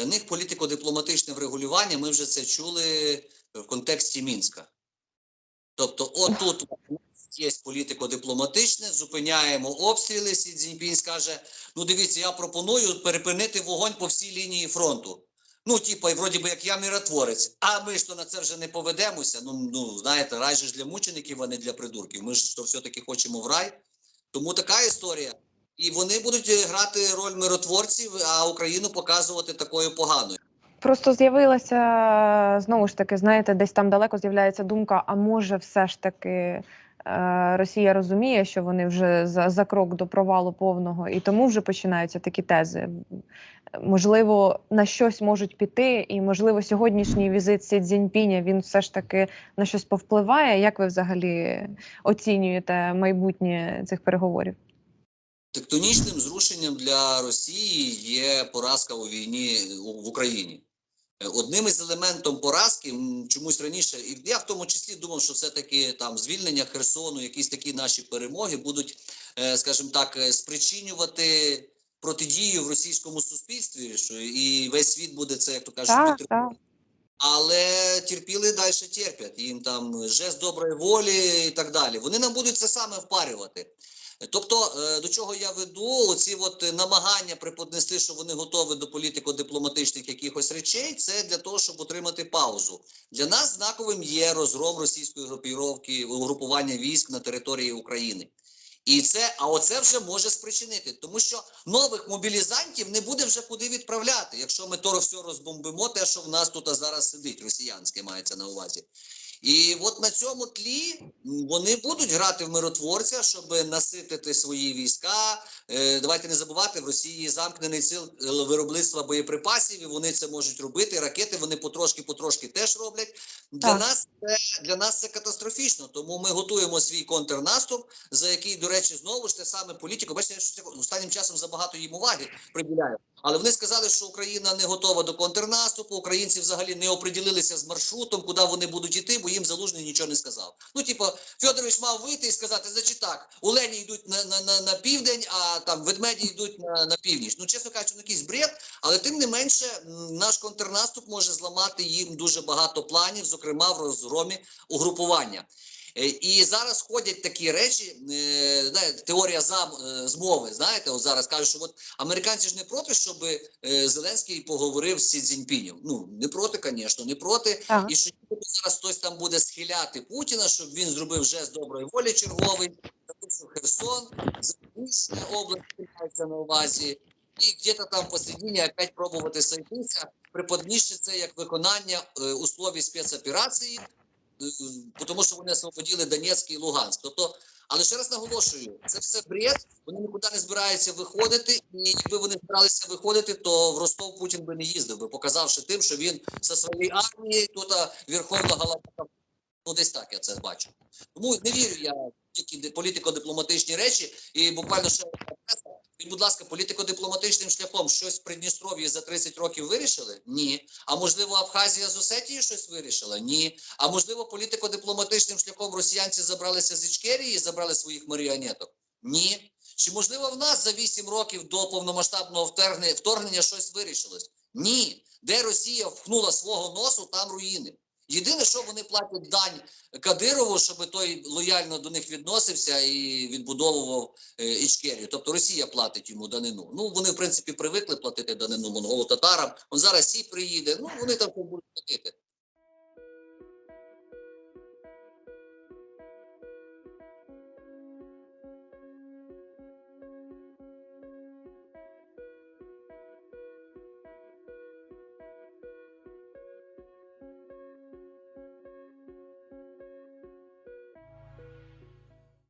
Для них політико-дипломатичне врегулювання, ми вже це чули в контексті Мінська. Тобто, отут є політико-дипломатичне, зупиняємо обстріли. Сі Цзіньпінь скаже: ну дивіться, я пропоную перепинити вогонь по всій лінії фронту. Ну, типа, і вроді би як я миротворець. А ми ж то на це вже не поведемося. Ну, ну знаєте, рай же ж для мучеників, а не для придурків. Ми ж то все-таки хочемо в рай. Тому така історія. І вони будуть е, грати роль миротворців, а Україну показувати такою поганою. Просто з'явилася знову ж таки, знаєте, десь там далеко з'являється думка: а може, все ж таки е, Росія розуміє, що вони вже за, за крок до провалу повного, і тому вже починаються такі тези. Можливо, на щось можуть піти, і можливо, сьогоднішній візит Сі Цзіньпіня він все ж таки на щось повпливає. Як ви взагалі оцінюєте майбутнє цих переговорів? Тектонічним зрушенням для Росії є поразка у війні в Україні. Одним із елементом поразки чомусь раніше, і я в тому числі думав, що все-таки там звільнення Херсону, якісь такі наші перемоги будуть, е, скажімо так, е, спричинювати протидію в російському суспільстві, що і весь світ буде це, як то кажуть, Так, підтримувати. Але терпіли далі терпять. Їм там жест доброї волі і так далі. Вони нам будуть це саме впарювати. Тобто, е, до чого я веду, оці от е, намагання преподнести, що вони готові до політико-дипломатичних якихось речей, це для того, щоб отримати паузу. Для нас знаковим є розгром російської групіровки, угрупування військ на території України. І це, а оце вже може спричинити, тому що нових мобілізантів не буде вже куди відправляти, якщо ми то все розбомбимо, те, що в нас тут зараз сидить, росіянське мається на увазі. І от на цьому тлі вони будуть грати в миротворця, щоб наситити свої війська. Е, давайте не забувати, в Росії замкнений цил е, виробництва боєприпасів, і вони це можуть робити. Ракети вони потрошки-потрошки теж роблять. Для Так. нас це для нас це катастрофічно. Тому ми готуємо свій контрнаступ, за який, до речі, знову ж те саме політико. Бачите, я що останнім часом забагато їм уваги приділяю. Але вони сказали, що Україна не готова до контрнаступу. Українці взагалі не оприділилися з маршрутом, куди вони будуть іти, бо їм залужний нічого не сказав. Ну, типу, Федорович мав вийти і сказати: значить так, Олені йдуть на, на, на, на південь, а там ведмеді йдуть на, на північ. Ну, чесно кажучи, ну якийсь бред, але тим не менше, наш контрнаступ може зламати їм дуже багато планів, зокрема в розгромі угрупування. Е, І зараз ходять такі речі, е, знаєте, теорія зам, е, змови. Знаєте, от зараз кажуть, що от американці ж не проти, щоб Зеленський поговорив з Сі Цзіньпінем. Ну не проти, звісно, не проти. Так. І що зараз хтось там буде схиляти Путіна, щоб він зробив жест доброї волі черговий, що Херсон, Запорізька область мається на увазі, і где-то там посередині опять пробувати сойтися, преподнісши це як виконання е, условій спецоперації, тому що вони освободили Донецьк і Луганськ. Тобто, але ще раз наголошую, це все бред, вони нікуди не збираються виходити, і якби вони збиралися виходити, то в Ростов Путін би не їздив би, показавши тим, що він зі своєю армією тут верховна голова. Ну, десь так я це бачу. Тому не вірю я тільки політико-дипломатичні речі. І буквально ще Скажіть, будь ласка, політико-дипломатичним шляхом щось в Придністров'ї за 30 років вирішили? Ні. А можливо, Абхазія з Осетії щось вирішила? Ні. А можливо, політико-дипломатичним шляхом росіянці забралися з Ічкерії і забрали своїх маріонеток? Ні. Чи можливо в нас за 8 років до повномасштабного вторгнення щось вирішилось? Ні. Де Росія впхнула свого носу, там руїни. Єдине, що вони платять дань Кадирову, щоб той лояльно до них відносився і відбудовував е, Ічкерію. Тобто Росія платить йому данину. Ну вони в принципі привикли платити данину монголо-татарам. Он зараз Сі приїде. Ну вони там будуть платити.